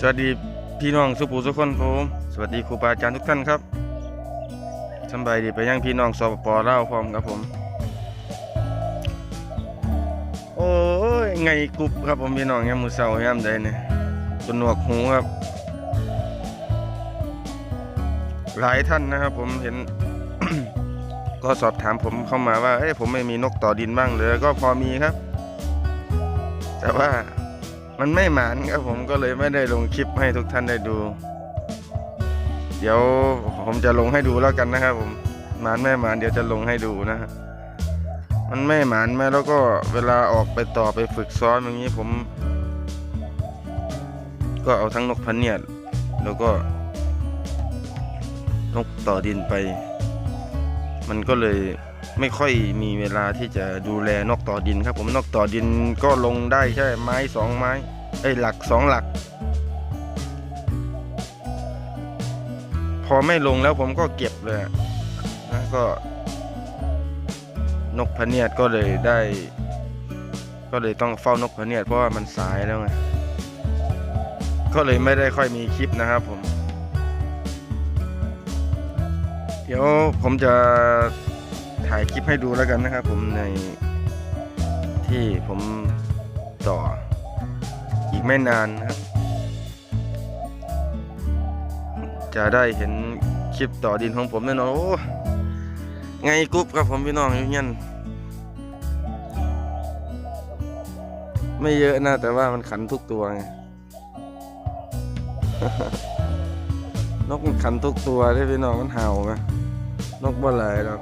สวัสดีพี่น้องสุภูสุคนผมสวัสดีครูบาอาจารย์ทุกท่านครับสำบายดีไปยังพี่น้องสปปลาพร้อมครับผม โอ้ยไงกรุบครับผมพี่น้องยามมือเสาร์ยามใดเนี่ยจนหนวกหูครับ หลายท่านนะครับ ผมเห็น ก็สอบถามผมเข้ามาว่าเอ้ยผมไม่มีนกต่อดินบ้างเลยก็พอมีครับ แต่ว่า มันไม่หมานครับผมก็เลยไม่ได้ลงคลิปให้ทุกท่านได้ดู เดี๋ยวผมจะลงให้ดูแล้วกันนะครับ ผมหมานไม่หมานเดี๋ยวจะลงให้ดูนะฮะมันไม่หมานแม่แล้วก็เวลาออกไปต่อไปฝึกซ้อมอย่างนี้ผม ก็เอาทั้งนกพะเนียดแล้วก็นกต่อดินไป มันก็เลย ไม่ค่อยมีเวลาที่จะดูแลนกต่อดินครับ ผมนกต่อดินก็ลงได้แค่ไม้สองไม้ไอ้หลักสองหลัก พอไม่ลงแล้วผมก็เก็บเลยนะก็ นกพเนียดก็เลยได้ ก็เลยต้องเฝ้านกพเนียดเพราะว่ามันสายแล้วไงก็เลยไม่ได้ค่อยมีคลิปนะครับผม เดี๋ยวผมจะ ถ่ายคลิปให้ดูแล้วกันนะครับ ผมในที่ผมต่ออีกไม่นานนะครับ จะได้เห็นคลิปต่อดินของผมแน่นอนโอ้ไงกรุ๊ปครับผมพี่น้องอยู่เงี้ยไม่เยอะนะ แต่ว่ามันขันทุกตัวไงนกมันขันทุกตัวได้พี่น้องมันเห่าไหมนกบ่หลยหรอก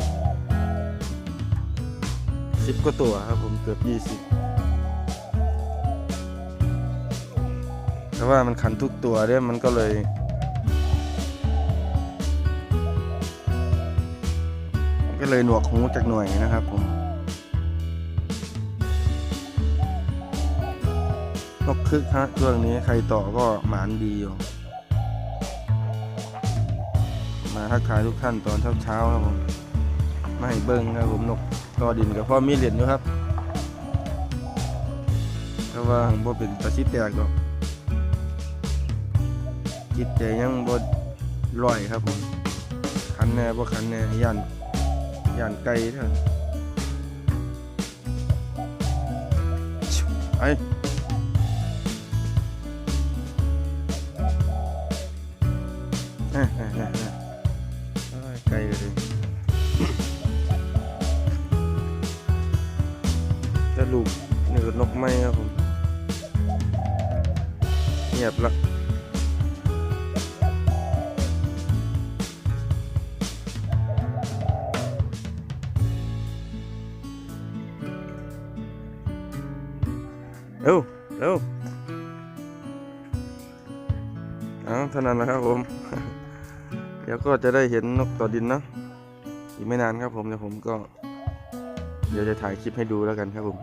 สิบกว่าตัวครับผมเกือบยี่สิบแต่ว่ามันขันทุกตัวเนี่ยมันก็เลยก็เลยหนวกหูจากหน่วยนะครับผมนกคึกฮะช่วงนี้ใครต่อก็หมานดีอยู่มาทักทายทุกท่านตอนเช้าๆครับผม ม่ให้เบิ้งครับผมนกตอดินกับพ่อมีเหรียญอยู่ครับแต่ว่าบ่เป็นตาชิแตกดอกจิตใจยังบ่ลอยครับผมขันแน่บ่ขันแน่ย่านย่านไกลเถอะไอไกลเลย จะลูกนี่ก็นกไม้ครับผมเงียบละเร็วเร็วเอาเท่านั้นแหละครับผม เดี๋ยวก็จะได้เห็นนกต่อดินเนะ อีกไม่นานครับผมเดี๋ยวผมก็ เดี๋ยวจะถ่ายคลิปให้ดูแล้วกันครับผม